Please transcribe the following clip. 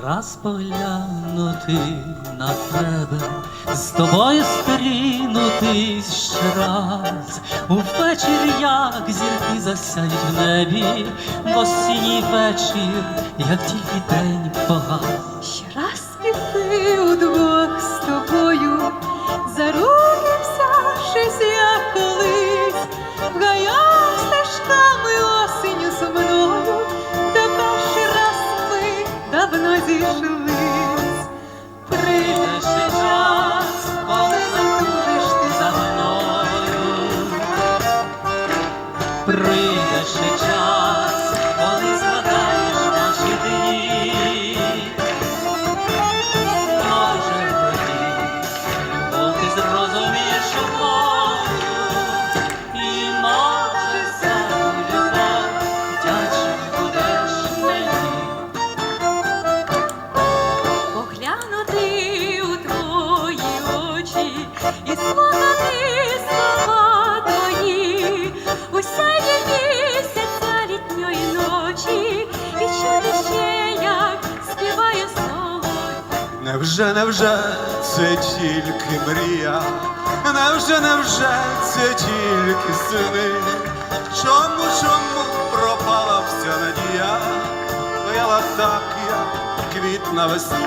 раз поглянути на тебе, з тобою стрінутись ще раз. Увечір, як зірки засяють в небі, в осінній вечір, як тільки день погас. Прийде Невже, невже це тільки мрія? Невже, невже це тільки сини? Чому, чому пропала вся надія? Вела так, як квіт на весні.